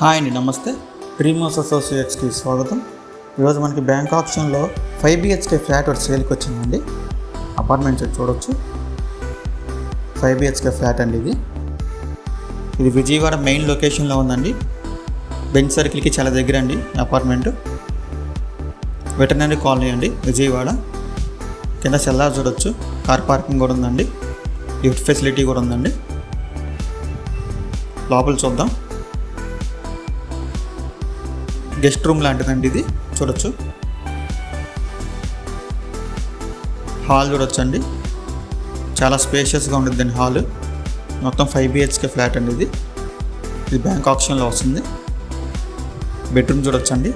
Hi అండి నమస్తే. డ్రీమోస్ అసోసియేట్స్కి స్వాగతం. ఈరోజు మనకి బ్యాంక్ ఆప్షన్లో ఫైవ్ బిహెచ్కే ఫ్లాట్ ఒకటి సేల్కి వచ్చిందండి. అపార్ట్మెంట్స్ చూడొచ్చు. ఫైవ్ బిహెచ్కే ఫ్లాట్ అండి ఇది. ఇది విజయవాడ మెయిన్ లొకేషన్లో ఉందండి. బెంచ్ సర్కిల్కి చాలా దగ్గర అండి అపార్ట్మెంట్. వెటర్నరీ కాలనీ అండి విజయవాడ. కింద సెల్లార్ చూడొచ్చు. కార్ పార్కింగ్ కూడా ఉందండి. లిఫ్ట్ ఫెసిలిటీ కూడా ఉందండి. లోపల చూద్దాం. గెస్ట్ రూమ్ లాంటిదండి ఇది. చూడొచ్చు. హాల్ చూడొచ్చండి. చాలా స్పేషియస్గా ఉంటుందండి హాల్ మొత్తం ఫైవ్ బిహెచ్కే ఫ్లాట్ అండి ఇది. ఇది బ్యాంక్ ఆప్షన్లో వస్తుంది. బెడ్రూమ్ చూడొచ్చండి.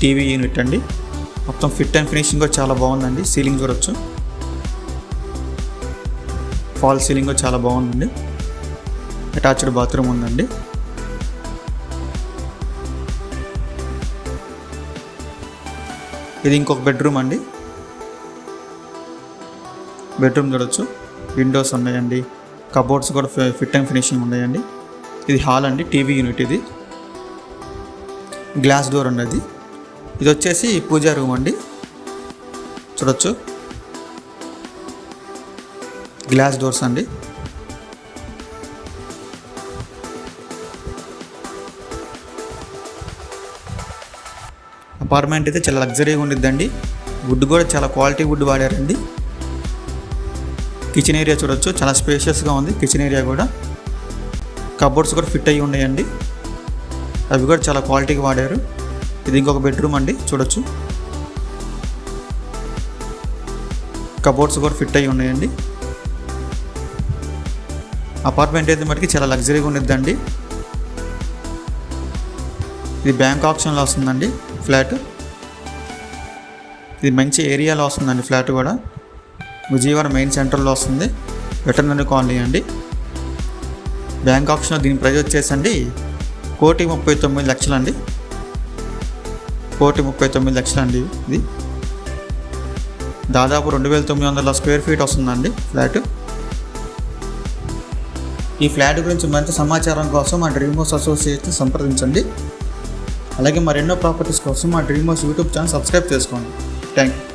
టీవీ యూనిట్ అండి. మొత్తం ఫిట్ అండ్ ఫినిషింగ్ కూడా చాలా బాగుందండి. సీలింగ్ చూడొచ్చు. ఫాల్ సీలింగ్ కూడా చాలా బాగుందండి. అటాచ్డ్ బాత్రూమ్ ఉందండి. ఇది ఇంకొక బెడ్రూమ్ అండి. బెడ్రూమ్ చూడొచ్చు. విండోస్ ఉన్నాయండి. కబోర్డ్స్ కూడా ఫిట్ అండ్ ఫినిషింగ్ ఉన్నాయండి. ఇది హాల్ అండి టీవీ యూనిట్ ఇది. గ్లాస్ డోర్ ఉన్నది. ఇది వచ్చేసి పూజా రూమ్ అండి. చూడొచ్చు. గ్లాస్ డోర్స్ అండి. అపార్ట్మెంట్ అయితే చాలా లగ్జరీగా ఉండిద్దండి. వుడ్ కూడా చాలా క్వాలిటీ వుడ్ వాడారండి. కిచెన్ ఏరియా చూడొచ్చు చాలా స్పేషియస్గా ఉంది కిచెన్ ఏరియా కూడా. కబోర్డ్స్ కూడా ఫిట్ అయ్యి ఉన్నాయండి. అవి కూడా చాలా క్వాలిటీగా వాడారు. ఇది ఇంకొక బెడ్రూమ్ అండి చూడొచ్చు. కబోర్డ్స్ కూడా ఫిట్ అయ్యి ఉన్నాయండి. అపార్ట్మెంట్ అయితే మటుకి చాలా లగ్జరీగా ఉండిద్దండి. ఇది బ్యాంక్ ఆప్షన్లో వస్తుందండి. ఫ్లాట్. ఇది మంచి ఏరియాలో వస్తుందండి ఫ్లాట్ కూడా. విజయవాడ మెయిన్ సెంటర్లో వస్తుంది. వెటర్నరీ కాలనీ అండి. బ్యాంక్ ఆప్షన్ దీని ప్రైజ్ వచ్చేసండి కోటి ముప్పై తొమ్మిది లక్షలండి. కోటి ముప్పై తొమ్మిది లక్షలండి ఇది. దాదాపు రెండు వేల తొమ్మిది వందల స్క్వేర్ ఫీట్ వస్తుందండి ఫ్లాట్. ఈ ఫ్లాట్ గురించి మరింత సమాచారం కోసం మా డ్రీమోస్ అసోసియేట్ని సంప్రదించండి. అలాగే మరెన్నో ప్రాపర్టీస్ కోసం మా డ్రీమోస్ యూట్యూబ్ ఛానల్ సబ్స్క్రైబ్ చేసుకోండి. Thank you